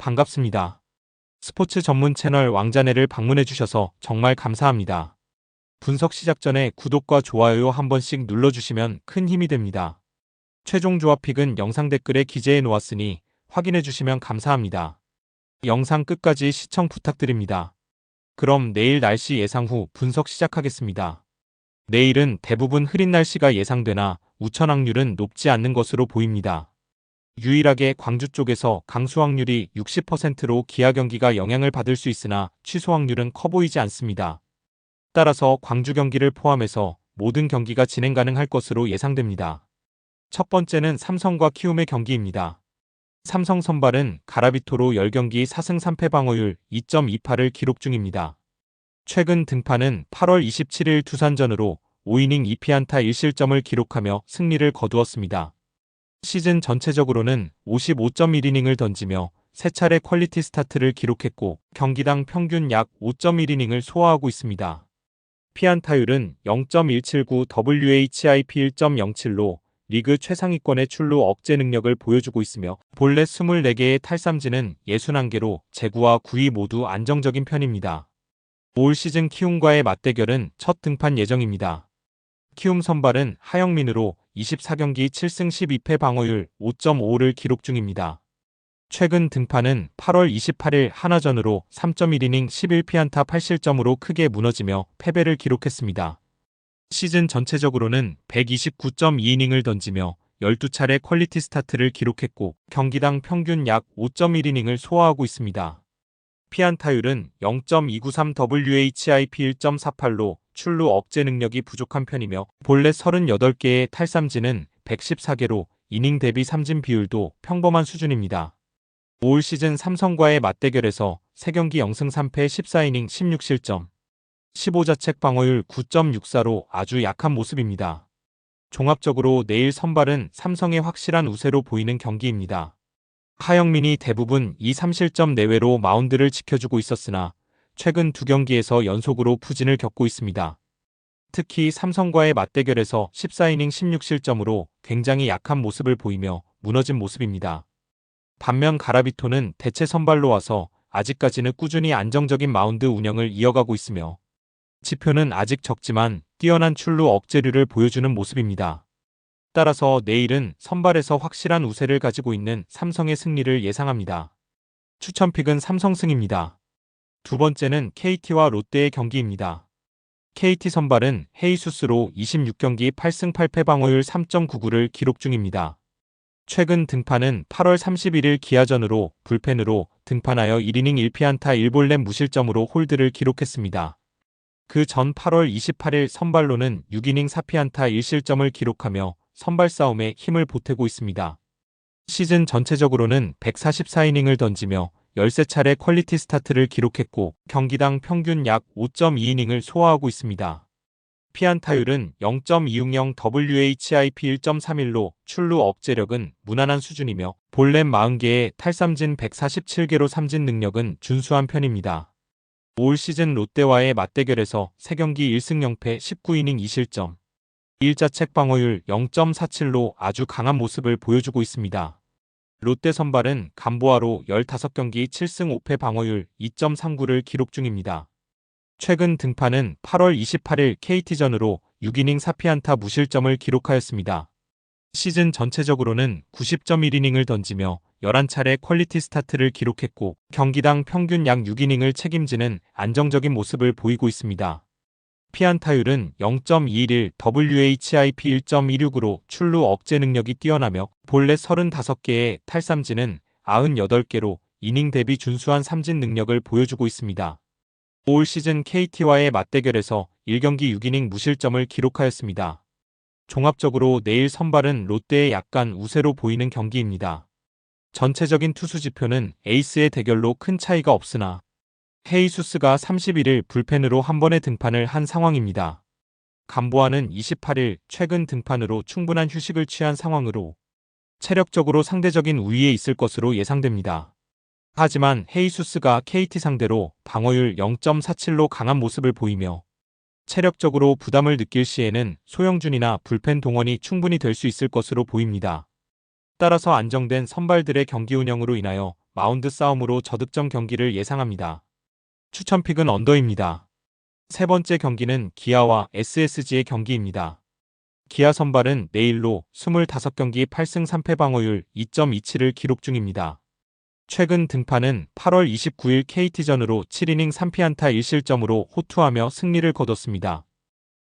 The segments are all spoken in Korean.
반갑습니다. 스포츠 전문 채널 왕자네를 방문해 주셔서 정말 감사합니다. 분석 시작 전에 구독과 좋아요 한 번씩 눌러주시면 큰 힘이 됩니다. 최종 조합 픽은 영상 댓글에 기재해 놓았으니 확인해 주시면 감사합니다. 영상 끝까지 시청 부탁드립니다. 그럼 내일 날씨 예상 후 분석 시작하겠습니다. 내일은 대부분 흐린 날씨가 예상되나 우천 확률은 높지 않는 것으로 보입니다. 유일하게 광주 쪽에서 강수 확률이 60%로 기아 경기가 영향을 받을 수 있으나 취소 확률은 커 보이지 않습니다. 따라서 광주 경기를 포함해서 모든 경기가 진행 가능할 것으로 예상됩니다. 첫 번째는 삼성과 키움의 경기입니다. 삼성 선발은 가라비토로 10경기 4승 3패 방어율 2.28을 기록 중입니다. 최근 등판은 8월 27일 두산전으로 5이닝 2피안타 1실점을 기록하며 승리를 거두었습니다. 시즌 전체적으로는 55.1이닝을 던지며 세 차례 퀄리티 스타트를 기록했고 경기당 평균 약 5.1이닝을 소화하고 있습니다. 피안타율은 0.179 WHIP 1.07로 리그 최상위권의 출루 억제 능력을 보여주고 있으며 본래 24개의 탈삼진은 61개로 제구와 구위 모두 안정적인 편입니다. 올 시즌 키움과의 맞대결은 첫 등판 예정입니다. 키움 선발은 하영민으로 24경기 7승 12패 방어율 5.5를 기록 중입니다. 최근 등판은 8월 28일 하나전으로 3.1이닝 11피안타 8실점으로 크게 무너지며 패배를 기록했습니다. 시즌 전체적으로는 129.2이닝을 던지며 12차례 퀄리티 스타트를 기록했고 경기당 평균 약 5.1이닝을 소화하고 있습니다. 피안타율은 0.293 WHIP 1.48로 출루 억제 능력이 부족한 편이며 본래 38개의 탈삼진은 114개로 이닝 대비 삼진 비율도 평범한 수준입니다. 올 시즌 삼성과의 맞대결에서 3경기 0승 3패 14이닝 16실점, 15자책 방어율 9.64로 아주 약한 모습입니다. 종합적으로 내일 선발은 삼성의 확실한 우세로 보이는 경기입니다. 하영민이 대부분 2, 3실점 내외로 마운드를 지켜주고 있었으나 최근 두 경기에서 연속으로 부진을 겪고 있습니다. 특히 삼성과의 맞대결에서 14이닝 16실점으로 굉장히 약한 모습을 보이며 무너진 모습입니다. 반면 가라비토는 대체 선발로 와서 아직까지는 꾸준히 안정적인 마운드 운영을 이어가고 있으며 지표는 아직 적지만 뛰어난 출루 억제류를 보여주는 모습입니다. 따라서 내일은 선발에서 확실한 우세를 가지고 있는 삼성의 승리를 예상합니다. 추천픽은 삼성승입니다. 두 번째는 KT와 롯데의 경기입니다. KT 선발은 헤이수스로 26경기 8승 8패 방어율 3.99를 기록 중입니다. 최근 등판은 8월 31일 기아전으로 불펜으로 등판하여 1이닝 1피안타 1볼넷 무실점으로 홀드를 기록했습니다. 그 전 8월 28일 선발로는 6이닝 4피안타 1실점을 기록하며 선발 싸움에 힘을 보태고 있습니다. 시즌 전체적으로는 144이닝을 던지며 13차례 퀄리티 스타트를 기록했고 경기당 평균 약 5.2이닝을 소화하고 있습니다. 피안타율은 0.260 WHIP 1.31로 출루 억제력은 무난한 수준이며 볼넷 40개에 탈삼진 147개로 삼진 능력은 준수한 편입니다. 올 시즌 롯데와의 맞대결에서 3경기 1승 0패 19이닝 2실점, 1자책 방어율 0.47로 아주 강한 모습을 보여주고 있습니다. 롯데 선발은 감보아로 15경기 7승 5패 방어율 2.39를 기록 중입니다. 최근 등판은 8월 28일 KT전으로 6이닝 4피안타 무실점을 기록하였습니다. 시즌 전체적으로는 90.1이닝을 던지며 11차례 퀄리티 스타트를 기록했고 경기당 평균 약 6이닝을 책임지는 안정적인 모습을 보이고 있습니다. 피안타율은 0.21 WHIP 1.16으로 출루 억제 능력이 뛰어나며 본래 35개의 탈삼진은 98개로 이닝 대비 준수한 삼진 능력을 보여주고 있습니다. 올 시즌 KT와의 맞대결에서 1경기 6이닝 무실점을 기록하였습니다. 종합적으로 내일 선발은 롯데의 약간 우세로 보이는 경기입니다. 전체적인 투수 지표는 에이스의 대결로 큰 차이가 없으나 헤이수스가 31일 불펜으로 한 번의 등판을 한 상황입니다. 감보아는 28일 최근 등판으로 충분한 휴식을 취한 상황으로 체력적으로 상대적인 우위에 있을 것으로 예상됩니다. 하지만 헤이수스가 KT 상대로 방어율 0.47로 강한 모습을 보이며 체력적으로 부담을 느낄 시에는 소영준이나 불펜 동원이 충분히 될 수 있을 것으로 보입니다. 따라서 안정된 선발들의 경기 운영으로 인하여 마운드 싸움으로 저득점 경기를 예상합니다. 추천픽은 언더입니다. 세 번째 경기는 기아와 SSG의 경기입니다. 기아 선발은 내일로 25경기 8승 3패 방어율 2.27을 기록 중입니다. 최근 등판은 8월 29일 KT전으로 7이닝 3피안타 1실점으로 호투하며 승리를 거뒀습니다.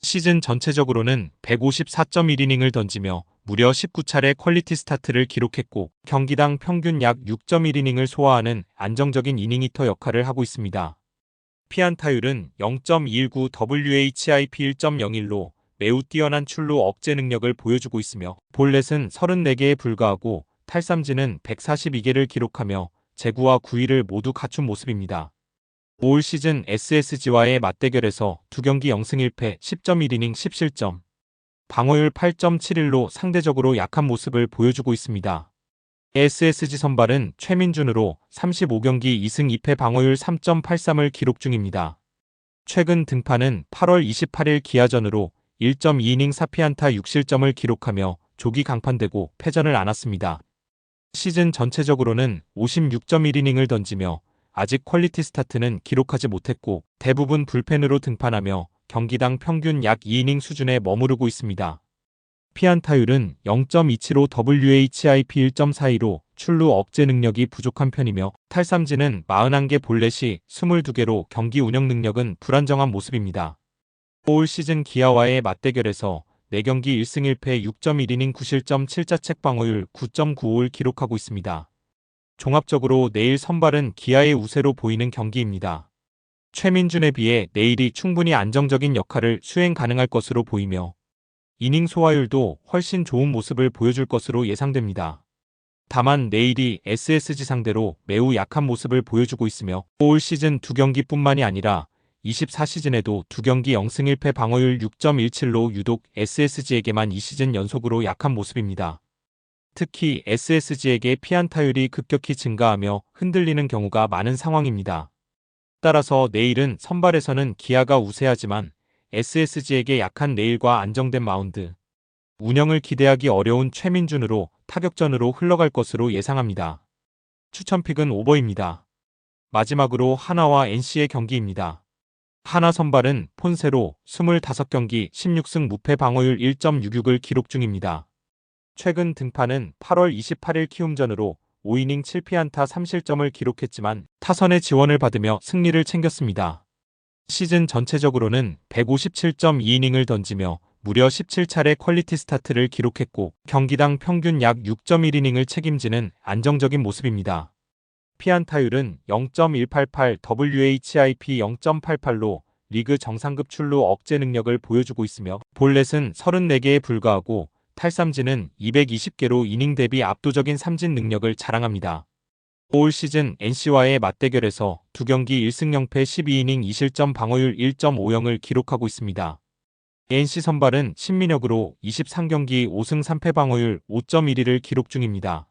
시즌 전체적으로는 154.1이닝을 던지며 무려 19차례 퀄리티 스타트를 기록했고 경기당 평균 약 6.1이닝을 소화하는 안정적인 이닝 히터 역할을 하고 있습니다. 피안타율은 0.29 WHIP 1.01로 매우 뛰어난 출루 억제 능력을 보여주고 있으며 볼넷은 34개에 불과하고 탈삼진은 142개를 기록하며 제구와 구위를 모두 갖춘 모습입니다. 올 시즌 SSG와의 맞대결에서 두 경기 0승 1패 10.1이닝 10실점, 방어율 8.71로 상대적으로 약한 모습을 보여주고 있습니다. SSG 선발은 최민준으로 35경기 2승 2패 방어율 3.83을 기록 중입니다. 최근 등판은 8월 28일 기아전으로 1.2이닝 4피안타 6실점을 기록하며 조기 강판되고 패전을 안았습니다. 시즌 전체적으로는 56.1이닝을 던지며 아직 퀄리티 스타트는 기록하지 못했고 대부분 불펜으로 등판하며 경기당 평균 약 2이닝 수준에 머무르고 있습니다. 피안타율은 0.275 WHIP 1.42로 출루 억제 능력이 부족한 편이며 탈삼진은 41개 볼넷이 22개로 경기 운영 능력은 불안정한 모습입니다. 올 시즌 기아와의 맞대결에서 4경기 1승 1패 6.1이닝 9실점 7자책 방어율 9.95를 기록하고 있습니다. 종합적으로 내일 선발은 기아의 우세로 보이는 경기입니다. 최민준에 비해 내일이 충분히 안정적인 역할을 수행 가능할 것으로 보이며 이닝 소화율도 훨씬 좋은 모습을 보여줄 것으로 예상됩니다. 다만 내일이 SSG 상대로 매우 약한 모습을 보여주고 있으며 올 시즌 두 경기뿐만이 아니라 24시즌에도 두 경기 0승 1패 방어율 6.17로 유독 SSG에게만 이 시즌 연속으로 약한 모습입니다. 특히 SSG에게 피안타율이 급격히 증가하며 흔들리는 경우가 많은 상황입니다. 따라서 내일은 선발에서는 기아가 우세하지만 SSG에게 약한 내일과 안정된 마운드, 운영을 기대하기 어려운 최민준으로 타격전으로 흘러갈 것으로 예상합니다. 추천픽은 오버입니다. 마지막으로 하나와 NC의 경기입니다. 하나 선발은 폰세로 25경기 16승 무패 방어율 1.66을 기록 중입니다. 최근 등판은 8월 28일 키움전으로 5이닝 7피안타 3실점을 기록했지만 타선의 지원을 받으며 승리를 챙겼습니다. 시즌 전체적으로는 157.2이닝을 던지며 무려 17차례 퀄리티 스타트를 기록했고 경기당 평균 약 6.1이닝을 책임지는 안정적인 모습입니다. 피안타율은 0.188 WHIP 0.88로 리그 정상급 출루 억제 능력을 보여주고 있으며 볼넷은 34개에 불과하고 탈삼진은 220개로 이닝 대비 압도적인 삼진 능력을 자랑합니다. 올 시즌 NC와의 맞대결에서 두 경기 1승 0패 12이닝 2실점 방어율 1.50을 기록하고 있습니다. NC 선발은 신민혁으로 23경기 5승 3패 방어율 5.12를 기록 중입니다.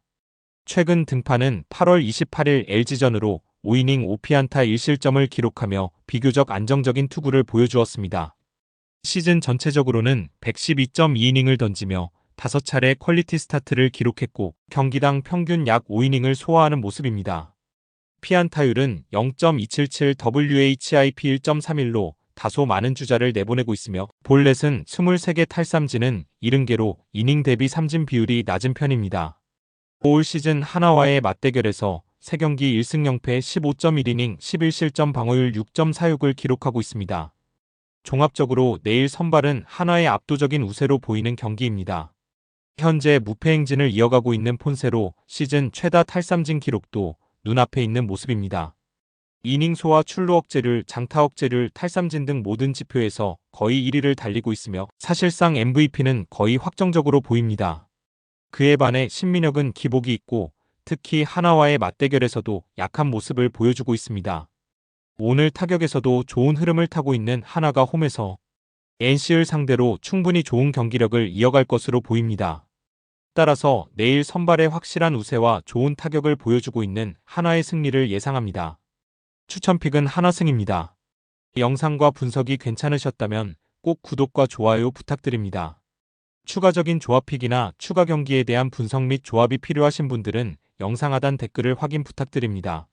최근 등판은 8월 28일 LG전으로 5이닝 5피안타 1실점을 기록하며 비교적 안정적인 투구를 보여주었습니다. 시즌 전체적으로는 112.2이닝을 던지며 5차례 퀄리티 스타트를 기록했고 경기당 평균 약 5이닝을 소화하는 모습입니다. 피안타율은 0.277 WHIP 1.31로 다소 많은 주자를 내보내고 있으며 볼넷은 23개 탈삼진은 70개로 이닝 대비 삼진 비율이 낮은 편입니다. 올 시즌 하나와의 맞대결에서 3경기 1승 0패 15.1이닝 11실점 방어율 6.46을 기록하고 있습니다. 종합적으로 내일 선발은 하나의 압도적인 우세로 보이는 경기입니다. 현재 무패 행진을 이어가고 있는 폰세로 시즌 최다 탈삼진 기록도 눈앞에 있는 모습입니다. 이닝 소와 출루 억제율, 장타 억제율, 탈삼진 등 모든 지표에서 거의 1위를 달리고 있으며 사실상 MVP는 거의 확정적으로 보입니다. 그에 반해 신민혁은 기복이 있고 특히 하나와의 맞대결에서도 약한 모습을 보여주고 있습니다. 오늘 타격에서도 좋은 흐름을 타고 있는 하나가 홈에서 NC를 상대로 충분히 좋은 경기력을 이어갈 것으로 보입니다. 따라서 내일 선발의 확실한 우세와 좋은 타격을 보여주고 있는 하나의 승리를 예상합니다. 추천픽은 하나승입니다. 영상과 분석이 괜찮으셨다면 꼭 구독과 좋아요 부탁드립니다. 추가적인 조합픽이나 추가 경기에 대한 분석 및 조합이 필요하신 분들은 영상 하단 댓글을 확인 부탁드립니다.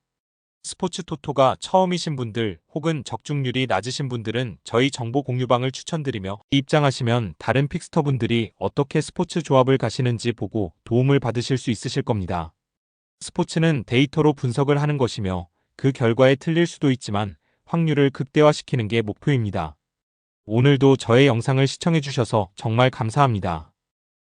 스포츠 토토가 처음이신 분들 혹은 적중률이 낮으신 분들은 저희 정보 공유방을 추천드리며 입장하시면 다른 픽스터 분들이 어떻게 스포츠 조합을 가시는지 보고 도움을 받으실 수 있으실 겁니다. 스포츠는 데이터로 분석을 하는 것이며 그 결과에 틀릴 수도 있지만 확률을 극대화시키는 게 목표입니다. 오늘도 저의 영상을 시청해주셔서 정말 감사합니다.